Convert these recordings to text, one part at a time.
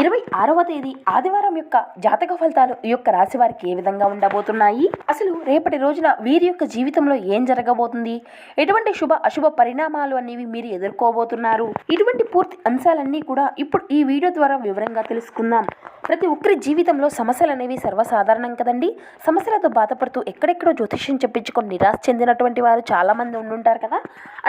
ఇరవై ఆరవ తేదీ ఆదివారం యొక్క జాతక ఫలితాలు ఈ యొక్క రాశి వారికి ఏ విధంగా ఉండబోతున్నాయి? అసలు రేపటి రోజున వీరి యొక్క జీవితంలో ఏం జరగబోతుంది? ఎటువంటి శుభ అశుభ పరిణామాలు అనేవి మీరు ఎదుర్కోబోతున్నారు? ఇటువంటి పూర్తి అంశాలన్నీ కూడా ఇప్పుడు ఈ వీడియో ద్వారా వివరంగా తెలుసుకుందాం. ప్రతి ఒక్కరి జీవితంలో సమస్యలు అనేవి సర్వసాధారణం కదండి. సమస్యలతో బాధపడుతూ ఎక్కడెక్కడో జ్యోతిష్యం చెప్పించుకొని నిరాశ చెందినటువంటి వారు చాలామంది ఉండుంటారు కదా.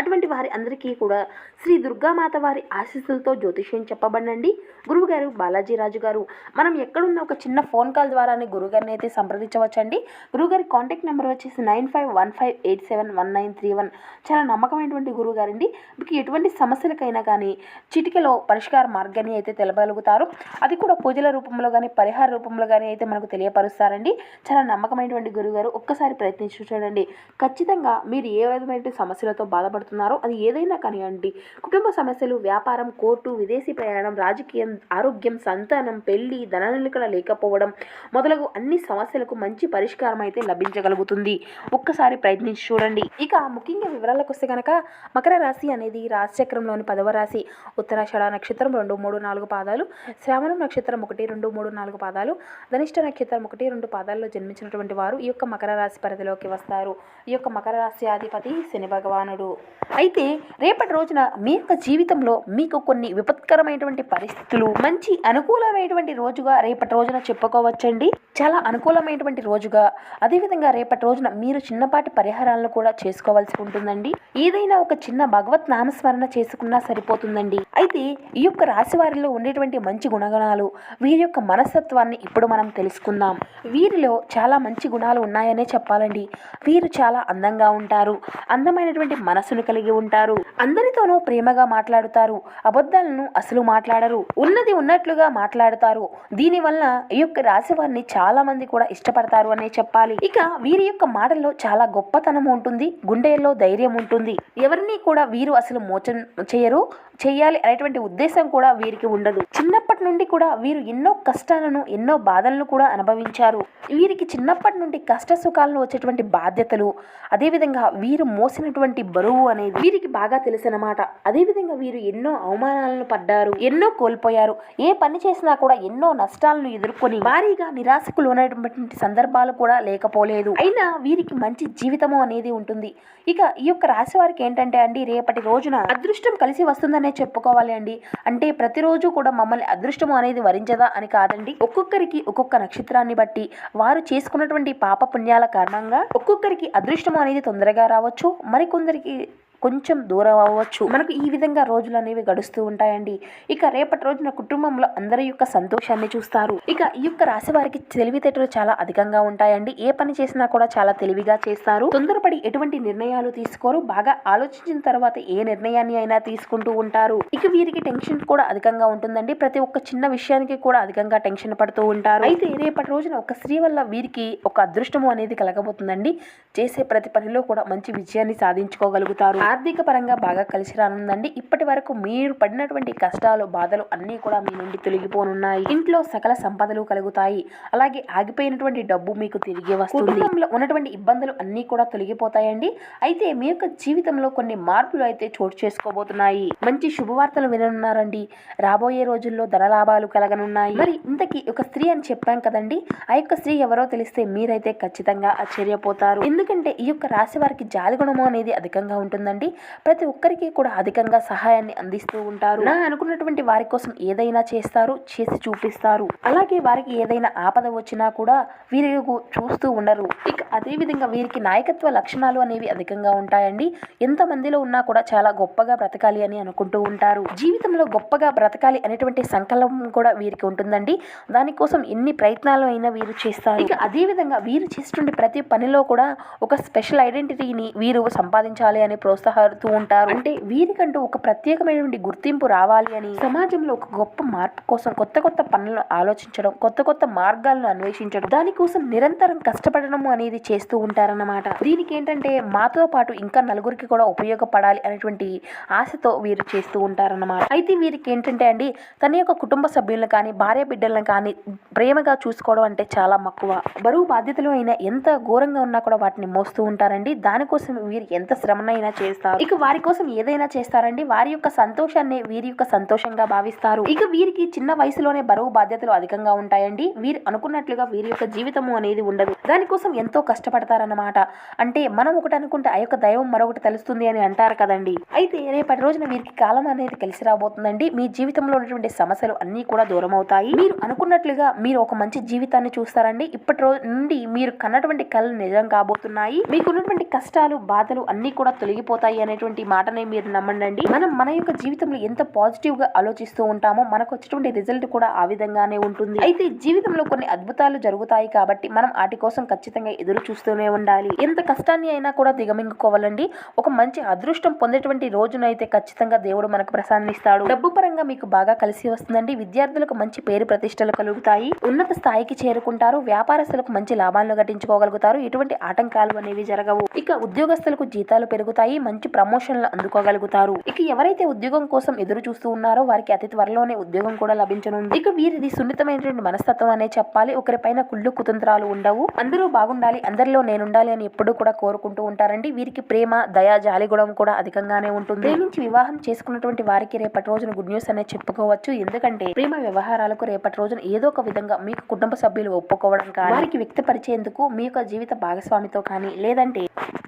అటువంటి వారి అందరికీ కూడా శ్రీ దుర్గామాత వారి ఆశీస్సులతో జ్యోతిష్యం చెప్పబడినండి. గురువుగారు బాలాజీ రాజు గారు. మనం ఎక్కడున్న ఒక చిన్న ఫోన్ కాల్ ద్వారానే గురుగారిని అయితే సంప్రదించవచ్చండి. గురుగారి కాంటాక్ట్ నెంబర్ వచ్చేసి nine five one five eight seven one nine three one. చాలా నమ్మకమైనటువంటి గురుగారండి. మీకు ఎటువంటి సమస్యలకైనా కానీ చిటికెలో పరిష్కార మార్గాన్ని అయితే తెలపగలుగుతారు. అది కూడా పూజల రూపంలో కానీ పరిహార రూపంలో కానీ అయితే మనకు తెలియపరుస్తారండి. చాలా నమ్మకమైనటువంటి గురుగారు ఒక్కసారి ప్రయత్నించి చూడండి. ఖచ్చితంగా మీరు ఏ విధమైన సమస్యలతో బాధపడుతున్నారో అది ఏదైనా కానివ్వండి. కుటుంబ సమస్యలు వ్యాపారం కోర్టు విదేశీ ప్రయాణం రాజకీయం ఆరోగ్యం సంతానం పెళ్ళి ధననిలకడ లేకపోవడం మొదలగు అన్ని సమస్యలకు మంచి పరిష్కారం అయితే లభించగలుగుతుంది. ఒక్కసారి ప్రయత్నించి చూడండి. ఇక ముఖ్యంగా వివరాలకు వస్తే కనుక మకర రాశి అనేది రాశిచక్రంలోని పదవ రాశి. ఉత్తరాషాఢ నక్షత్రం రెండు మూడు నాలుగు పాదాలు. శ్రావణం నక్షత్రం ఒకటి రెండు మూడు నాలుగు పాదాలు. ధనిష్ట నక్షత్రం ఒకటి రెండు పాదాల్లో జన్మించినటువంటి వారు ఈ యొక్క మకర రాశి పరిధిలోకి వస్తారు. ఈ యొక్క మకర రాశి అధిపతి శని భగవానుడు. అయితే రేపటి రోజున మీ యొక్క జీవితంలో మీకు కొన్ని విపత్కరమైనటువంటి పరిస్థితులు మంచి అనుకూలమైనటువంటి రోజుగా రేపటి రోజున చెప్పుకోవచ్చండి. చాలా అనుకూలమైనటువంటి రోజుగా అదేవిధంగా రేపటి రోజున మీరు చిన్నపాటి పరిహారాలను కూడా చేసుకోవాల్సి ఉంటుందండి. ఏదైనా ఒక చిన్న భగవత్ నామస్మరణ చేసుకున్నా సరిపోతుందండి. అయితే ఈ యొక్క రాశి వారిలో ఉండేటువంటి మంచి గుణగణాలు వీరి యొక్క మనస్తత్వాన్ని ఇప్పుడు మనం తెలుసుకుందాం. వీరిలో చాలా మంచి గుణాలు ఉన్నాయనే చెప్పాలండి. వీరు చాలా అందంగా ఉంటారు. అందమైనటువంటి మనసును కలిగి ఉంటారు. అందరితోనూ ప్రేమగా మాట్లాడుతారు. అబద్ధాలను అసలు మాట్లాడరు. ఉన్నది అన్నట్లుగా మాట్లాడతారు. దీనివల్ల ఈ యొక్క రాశి వారిని చాలా మంది కూడా ఇష్టపడతారు అనే చెప్పాలి. ఇక వీరి యొక్క మాటల్లో చాలా గొప్పతనం ఉంటుంది గుండెల్లో ధైర్యం ఉంటుంది. ఎవరిని కూడా వీరు అసలు మోచం చేయరు చేయాలి అనేటువంటి ఉద్దేశం కూడా వీరికి ఉండదు. చిన్నప్పటి నుండి కూడా వీరు ఎన్నో కష్టాలను ఎన్నో బాధలను కూడా అనుభవించారు. వీరికి చిన్నప్పటి నుండి కష్ట సుఖాలను వచ్చేటువంటి బాధ్యతలు అదేవిధంగా వీరు మోసినటువంటి బరువు అనేది వీరికి బాగా తెలుసనమాట అదేవిధంగా వీరు ఎన్నో అవమానాలను పడ్డారు ఎన్నో కోల్పోయారు ఏ పని చేసినా కూడా ఎన్నో నష్టాలను ఎదుర్కొని భారీగా నిరాశకు లోనైనటువంటి సందర్భాలు కూడా లేకపోలేదు. అయినా వీరికి మంచి జీవితము అనేది ఉంటుంది. ఇక ఈ యొక్క రాశి వారికి ఏంటంటే అండి రేపటి రోజున అదృష్టం కలిసి వస్తుందనే చెప్పుకోవాలి అండి. అంటే ప్రతిరోజు కూడా మమ్మల్ని అదృష్టం అనేది వరించదా అని కాదండి. ఒక్కొక్కరికి ఒక్కొక్క నక్షత్రాన్ని బట్టి వారు చేసుకున్నటువంటి పాప పుణ్యాల కారణంగా ఒక్కొక్కరికి అదృష్టం అనేది తొందరగా రావచ్చు. మరికొందరికి కొంచెం దూరం అవ్వచ్చు. మనకు ఈ విధంగా రోజులు అనేవి గడుస్తూ ఉంటాయండి. ఇక రేపటి రోజున కుటుంబంలో అందరి యొక్క సంతోషాన్ని చూస్తారు. ఇక ఈ యొక్క రాశి వారికి తెలివితేటలు చాలా అధికంగా ఉంటాయండి. ఏ పని చేసినా కూడా చాలా తెలివిగా చేస్తారు. తొందరపడి ఎటువంటి నిర్ణయాలు తీసుకోరు. బాగా ఆలోచించిన తర్వాత ఏ నిర్ణయాన్ని అయినా తీసుకుంటూ ఉంటారు. ఇక వీరికి టెన్షన్ కూడా అధికంగా ఉంటుందండి. ప్రతి ఒక్క చిన్న విషయానికి కూడా అధికంగా టెన్షన్ పడుతూ ఉంటారు. అయితే రేపటి రోజున ఒక స్త్రీ వల్ల వీరికి ఒక అదృష్టము అనేది కలగబోతుందండి. చేసే ప్రతి పనిలో కూడా మంచి విజయాన్ని సాధించుకోగలుగుతారు. ఆర్థిక పరంగా బాగా కలిసి రానుందండి. ఇప్పటి వరకు మీరు పడినటువంటి కష్టాలు బాధలు అన్నీ కూడా మీ నుండి తొలగిపోనున్నాయి. ఇంట్లో సకల సంపదలు కలుగుతాయి. అలాగే ఆగిపోయినటువంటి డబ్బు మీకు తిరిగి వస్తుంది. కుటుంబంలో ఉన్నటువంటి ఇబ్బందులు అన్నీ కూడా తొలగిపోతాయండి. అయితే మీ యొక్క జీవితంలో కొన్ని మార్పులు అయితే చోటు చేసుకోబోతున్నాయి. మంచి శుభవార్తలు విననున్నారండి. రాబోయే రోజుల్లో ధన లాభాలు కలగనున్నాయి. మరి ఇంతకీ ఒక స్త్రీ అని చెప్పాం కదండి. ఆ యొక్క స్త్రీ ఎవరో తెలిస్తే మీరైతే ఖచ్చితంగా ఆశ్చర్యపోతారు. ఎందుకంటే ఈ యొక్క రాశి వారికి జాలిగుణము అనేది అధికంగా ఉంటుందండి. ప్రతి ఒక్కరికి కూడా అధికంగా సహాయాన్ని అందిస్తూ ఉంటారు. నా అనుకున్నటువంటి వారి కోసం ఏదైనా చేస్తారు చేసి చూపిస్తారు. అలాగే వారికి ఏదైనా ఆపద వచ్చినా కూడా వీరు చూస్తూ ఉండరు. ఇక అదే విధంగా వీరికి నాయకత్వ లక్షణాలు అనేవి అధికంగా ఉంటాయండి. ఎంత మందిలో ఉన్నా కూడా చాలా గొప్పగా బ్రతకాలి అని అనుకుంటూ ఉంటారు. జీవితంలో గొప్పగా బ్రతకాలి అనేటువంటి సంకల్పం కూడా వీరికి ఉంటుందండి. దానికోసం ఎన్ని ప్రయత్నాలు అయినా వీరు చేస్తారు. ఇక అదే విధంగా వీరు చేస్తున్న ప్రతి పనిలో కూడా ఒక స్పెషల్ ఐడెంటిటీని వీరు సంపాదించాలి అని ప్రోత్సహిస్తారు. ప్రోత్సాహడుతూ ఉంటారు. అంటే వీరికంటూ ఒక ప్రత్యేకమైనటువంటి గుర్తింపు రావాలి అని సమాజంలో ఒక గొప్ప మార్పు కోసం కొత్త కొత్త పనులను ఆలోచించడం కొత్త కొత్త మార్గాలను అన్వేషించడం దానికోసం నిరంతరం కష్టపడడం అనేది చేస్తూ ఉంటారన్నమాట. దీనికి ఏంటంటే మాతో పాటు ఇంకా నలుగురికి కూడా ఉపయోగపడాలి అనేటువంటి ఆశతో వీరు చేస్తూ ఉంటారన్నమాట. అయితే వీరికి ఏంటంటే అండి తన యొక్క కుటుంబ సభ్యులను కానీ భార్య బిడ్డలను కానీ ప్రేమగా చూసుకోవడం అంటే చాలా మక్కువ. బరువు బాధ్యతలు అయినా ఎంత ఘోరంగా ఉన్నా కూడా వాటిని మోస్తూ ఉంటారండి. దానికోసం వీరు ఎంత శ్రమనైనా చేస్తారు. ఇక వారి కోసం ఏదైనా చేస్తారండి. వారి యొక్క సంతోషాన్ని వీరి యొక్క సంతోషంగా భావిస్తారు. ఇక వీరికి చిన్న వయసులోనే బరువు బాధ్యతలు అధికంగా ఉంటాయండి. వీరు అనుకున్నట్లుగా వీరి యొక్క జీవితము అనేది ఉండదు. దానికోసం ఎంతో కష్టపడతారన్నమాట. అంటే మనం ఒకటి అనుకుంటే ఆ యొక్క దైవం మరొకటి తెలుస్తుంది అని అంటారు కదండి. అయితే రేపటి రోజున వీరికి కాలం అనేది కలిసి రాబోతుందండి. మీ జీవితంలో ఉన్నటువంటి సమస్యలు అన్నీ కూడా దూరం అవుతాయి. మీరు అనుకున్నట్లుగా మీరు ఒక మంచి జీవితాన్ని చూస్తారండి. ఇప్పటి రోజు నుండి మీరు కన్నటువంటి కళలు నిజం కాబోతున్నాయి. మీకున్నటువంటి కష్టాలు బాధలు అన్నీ కూడా తొలగిపోతాయి. అనేటువంటి మాటనే మీరు నమ్మండి మనం మన యొక్క జీవితంలో ఎంత పాజిటివ్గా ఆలోచిస్తూ ఉంటామో మనకు వచ్చేటువంటి రిజల్ట్ కూడా ఆ విధంగానే ఉంటుంది. అయితే జీవితంలో కొన్ని అద్భుతాలు జరుగుతాయి కాబట్టి మనం వాటి కోసం ఖచ్చితంగా ఎదురు చూస్తూనే ఉండాలి. ఎంత కష్టాన్ని అయినా కూడా దిగమింగుకోవాలండి. ఒక మంచి అదృష్టం పొందేటువంటి రోజునైతే ఖచ్చితంగా దేవుడు మనకు ప్రసాదిస్తాడు. డబ్బు పరంగా మీకు బాగా కలిసి వస్తుందండి. విద్యార్థులకు మంచి పేరు ప్రతిష్టలు కలుగుతాయి. ఉన్నత స్థాయికి చేరుకుంటారు. వ్యాపారస్తులకు మంచి లాభాలను గట్టించుకోగలుగుతారు ఎటువంటి ఆటంకాలు అనేవి జరగవు. ఇక ఉద్యోగస్తులకు జీతాలు పెరుగుతాయి. మంచి ప్రమోషన్లు అందుకోగలుగుతారు. ఇక ఎవరైతే ఉద్యోగం కోసం ఎదురు చూస్తూ ఉన్నారో వారికి అతి త్వరలోనే ఉద్యోగం కూడా లభించనుంది. ఇక వీరిది సున్నితమైనటువంటి మనస్తత్వం అనే చెప్పాలి. ఒకరిపైన కుళ్ళు కుతంత్రాలు ఉండవు. అందరూ బాగుండాలి. అందరిలో నేనుండాలి అని ఎప్పుడూ కూడా కోరుకుంటూ ఉంటారండి. వీరికి ప్రేమ దయా జాలిగుణం కూడా అధికంగానే ఉంటుంది. ప్రేమించి వివాహం చేసుకున్నటువంటి వారికి రేపటి రోజున గుడ్ న్యూస్ అనేది చెప్పుకోవచ్చు. ఎందుకంటే ప్రేమ వ్యవహారాలకు రేపటి రోజున ఏదో ఒక విధంగా మీకు కుటుంబ సభ్యులు ఒప్పుకోవడం కానీ వారికి వ్యక్తపరిచేందుకు మీ యొక్క జీవిత భాగస్వామితో కానీ లేదంటే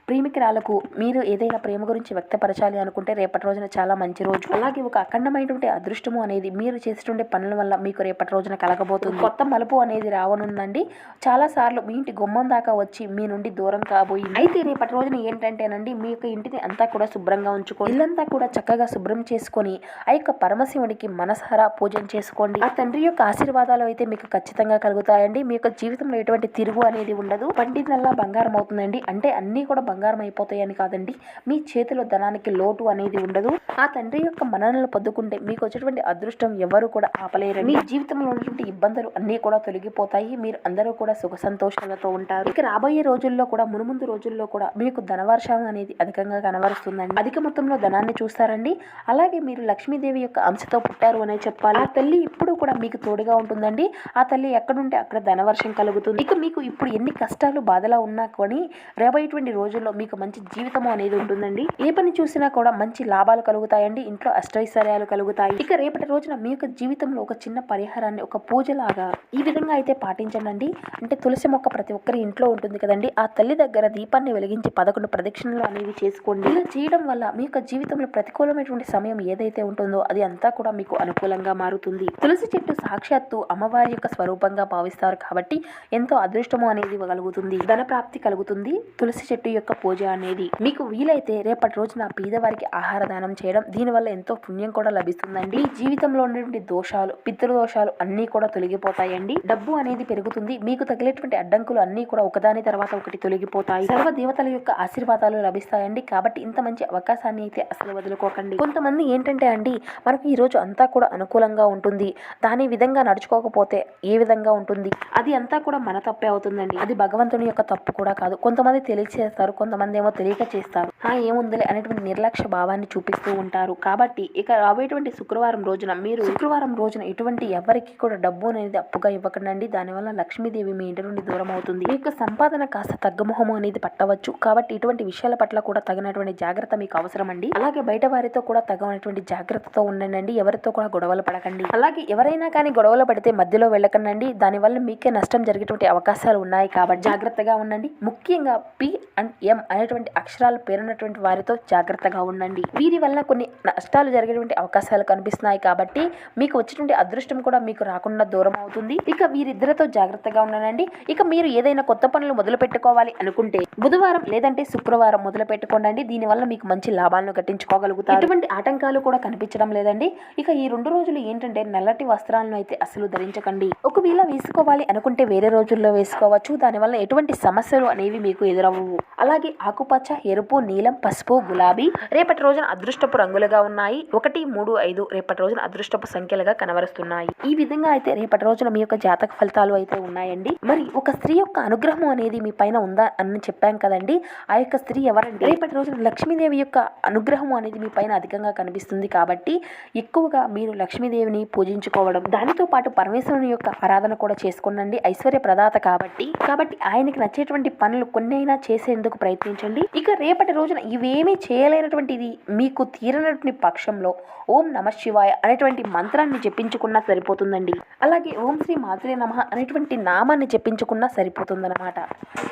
ప్రేమికురాలకు మీరు ఏదైనా ప్రేమ గురించి వ్యక్తపరచాలి అనుకుంటే రేపటి రోజున చాలా మంచి రోజు. అలాగే ఒక అఖండమైనటువంటి అదృష్టము అనేది మీరు చేసేటువంటి పనుల వల్ల మీకు రేపటి రోజున కలగబోతుంది. కొత్త మలుపు అనేది రావనుందండి. చాలా సార్లు మీ ఇంటి గుమ్మం దాకా వచ్చి మీ నుండి దూరం కాబోయింది. అయితే రేపటి రోజున ఏంటంటేనండి మీ యొక్క ఇంటిని అంతా కూడా శుభ్రంగా ఉంచుకోండి ఇల్లంతా కూడా చక్కగా శుభ్రం చేసుకొని ఆ యొక్క పరమశివుడికి మనసారా పూజన చేసుకోండి. ఆ తండ్రి యొక్క ఆశీర్వాదాలు అయితే మీకు ఖచ్చితంగా కలుగుతాయండి. మీ యొక్క జీవితంలో ఎటువంటి తిరుగు అనేది ఉండదు. పండినల్లా బంగారం అవుతుందండి. అంటే అన్నీ కూడా బంగారం అయిపోతాయని కాదండి. మీ చేతిలో ధనానికి లోటు అనేది ఉండదు. ఆ తండ్రి యొక్క మననలు పొద్దుకుంటే మీకు వచ్చేటువంటి అదృష్టం ఎవరు కూడా ఆపలేరు మీ జీవితంలో ఉన్నటువంటి ఇబ్బందులు అన్నీ కూడా తొలగిపోతాయి. మీరు అందరూ కూడా సుఖ సంతోషాలతో ఉంటారు. ఇక రాబోయే రోజుల్లో కూడా మునుముందు రోజుల్లో కూడా మీకు ధనవర్షం అనేది అధికంగా కనబరుస్తుందండి. అధిక మొత్తంలో ధనాన్ని చూస్తారండి. అలాగే మీరు లక్ష్మీదేవి యొక్క అంశతో పుట్టారు అనే చెప్పాలి. ఆ తల్లి ఇప్పుడు కూడా మీకు తోడుగా ఉంటుందండి. ఆ తల్లి ఎక్కడుంటే అక్కడ ధనవర్షం కలుగుతుంది. ఇక మీకు ఇప్పుడు ఎన్ని కష్టాలు బాధలా ఉన్నా కానీ రాబోయేటువంటి రోజుల్లో మీకు మంచి జీవితము అనేది ఉంటుందండి. ఏ పని చూసినా కూడా మంచి లాభాలు కలుగుతాయండి. ఇంట్లో అష్టైశ్వర్యాలు కలుగుతాయి. ఇక రేపటి రోజున మీ యొక్క జీవితంలో ఒక చిన్న పరిహారాన్ని ఒక పూజలాగా ఈ విధంగా అయితే పాటించండి అంటే తులసి మొక్క ప్రతి ఒక్కరి ఇంట్లో ఉంటుంది కదండి. ఆ తల్లి దగ్గర దీపాన్ని వెలిగించి పదకొండు ప్రదక్షిణలు అనేవి చేసుకోండి. ఇలా చేయడం వల్ల మీ యొక్క జీవితంలో ప్రతికూలమైనటువంటి సమయం ఏదైతే ఉంటుందో అది అంతా కూడా మీకు అనుకూలంగా మారుతుంది. తులసి చెట్టు సాక్షాత్తు అమ్మవారి యొక్క స్వరూపంగా భావిస్తారు కాబట్టి ఎంతో అదృష్టము అనేది కలుగుతుంది. ధన ప్రాప్తి కలుగుతుంది. తులసి చెట్టు యొక్క పూజ అనేది మీకు వీలైతే రేపటి రోజున పేదవారికి ఆహార దానం చేయడం దీనివల్ల ఎంతో పుణ్యం కూడా లభిస్తుందండి. జీవితంలో ఉన్నటువంటి దోషాలు పితృదోషాలు అన్నీ కూడా తొలగిపోతాయండి. డబ్బు అనేది పెరుగుతుంది. మీకు తగిలేటువంటి అడ్డంకులు అన్నీ కూడా ఒకదాని తర్వాత ఒకటి తొలగిపోతాయి. సర్వ దేవతల యొక్క ఆశీర్వాదాలు లభిస్తాయండి. కాబట్టి ఇంత మంచి అవకాశాన్ని అయితే అసలు వదులుకోకండి. కొంతమంది ఏంటంటే అండి మనకు ఈ రోజు అంతా కూడా అనుకూలంగా ఉంటుంది. దాని విధంగా నడుచుకోకపోతే ఏ విధంగా ఉంటుంది? అది అంతా కూడా మన తప్పే అవుతుందండి. అది భగవంతుని యొక్క తప్పు కూడా కాదు. కొంతమంది తెలిసి చేస్తారు కొంతమంది ఏమో తెలియక చేస్తారు. ఆ ఏముందిలే అనేటువంటి నిర్లక్ష్య భావాన్ని చూపిస్తూ ఉంటారు. కాబట్టి ఇక రాబోయేటువంటి శుక్రవారం రోజున మీరు శుక్రవారం రోజున ఎటువంటి ఎవరికి కూడా డబ్బు అనేది అప్పుగా ఇవ్వకండి దానివల్ల లక్ష్మీదేవి మీ ఇంటి నుండి దూరం అవుతుంది. మీ యొక్క సంపాదన కాస్త తగ్గమొహము అనేది పట్టవచ్చు. కాబట్టి ఇటువంటి విషయాల పట్ల కూడా తగినటువంటి జాగ్రత్త మీకు అవసరం అండి అలాగే బయట వారితో కూడా తగినటువంటి జాగ్రత్తతో ఉండండి ఎవరితో కూడా గొడవలు పడకండి. అలాగే ఎవరైనా కానీ గొడవలు పడితే మధ్యలో వెళ్ళకండి దానివల్ల మీకే నష్టం జరిగేటువంటి అవకాశాలు ఉన్నాయి కాబట్టి జాగ్రత్తగా ఉండండి. ముఖ్యంగా పి అండ్ ఎం అనేటువంటి అక్షరాలు పేరున్నటువంటి వారితో జాగ్రత్తగా ఉండండి. వీరి వల్ల కొన్ని నష్టాలు జరిగేటువంటి అవకాశాలు కనిపిస్తున్నాయి కాబట్టి మీకు వచ్చేటువంటి అదృష్టం కూడా మీకు రాకుండా దూరం అవుతుంది. ఇక వీరిద్దరితో జాగ్రత్తగా ఉండండి. ఇక మీరు ఏదైనా కొత్త పనులు మొదలు పెట్టుకోవాలి అనుకుంటే బుధవారం లేదంటే శుక్రవారం మొదలు పెట్టుకోండి దీనివల్ల మీకు మంచి లాభాలను గట్టించుకోగలుగుతారు. ఎటువంటి ఆటంకాలు కూడా కనిపించడం లేదండి. ఇక ఈ రెండు రోజులు ఏంటంటే నల్లటి వస్త్రాలను అయితే అసలు ధరించకండి. ఒకవేళ వేసుకోవాలి అనుకుంటే వేరే రోజుల్లో వేసుకోవచ్చు. దానివల్ల ఎటువంటి సమస్యలు అనేవి మీకు ఎదురవ్వవు. అలాగే ఆకుపచ్చ ఎరుపు నీలం పసుపు గులాబీ రేపటి రోజున అదృష్టపు రంగులుగా ఉన్నాయి. ఒకటి మూడు ఐదు రేపటి రోజున అదృష్టపు సంఖ్యలుగా కనబరుస్తున్నాయి. ఈ విధంగా అయితే రేపటి రోజున మీ యొక్క జాతక ఫలితాలు అయితే ఉన్నాయండి. మరి ఒక స్త్రీ యొక్క అనుగ్రహం అనేది మీ పైన ఉందా అని చెప్పాం కదండి. ఆ యొక్క స్త్రీ ఎవరండి రేపటి రోజున లక్ష్మీదేవి యొక్క అనుగ్రహం అనేది మీ పైన అధికంగా కనిపిస్తుంది కాబట్టి ఎక్కువగా మీరు లక్ష్మీదేవిని పూజించుకోవడం దానితో పాటు పరమేశ్వరుని యొక్క ఆరాధన కూడా చేసుకోనండి. ఐశ్వర్య ప్రదాత కాబట్టి. కాబట్టి ఆయనకి నచ్చేటువంటి పనులు కొన్ని అయినా చేసేందుకు ప్రయత్నించండి. ఇక రేపటి రోజున ఇవేమీ చేయలేనటువంటిది మీకు తీరనటువంటి పక్షంలో ఓం నమ శివాయ అనేటువంటి మంత్రాన్ని జపించుకున్నా సరిపోతుందండి. అలాగే ఓం శ్రీ మాధురి నమ అనేటువంటి నామాన్ని జపించుకున్నా సరిపోతుందన్నమాట.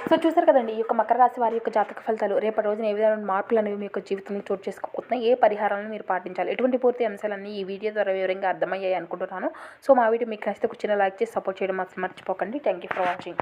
సో చూసారు కదండి ఈ యొక్క మకర రాశి వారి యొక్క జాతక ఫలితాలు రేపటి రోజున ఏ విధమైన మార్పులు అనేవి మీ యొక్క జీవితంలో చోటు చేసుకోబోతున్నాయి ఏ పరిహారాలను మీరు పాటించాలి ఎటువంటి పూర్తి అంశాలన్నీ ఈ వీడియో ద్వారా వివరంగా అర్థమయ్యాయి అనుకుంటున్నాను. సో మా వీడియో మీకు నచ్చితే కూర్చున్న లైక్ చేసి సపోర్ట్ చేయడం మాత్రం మర్చిపోకండి. Thank you for watching.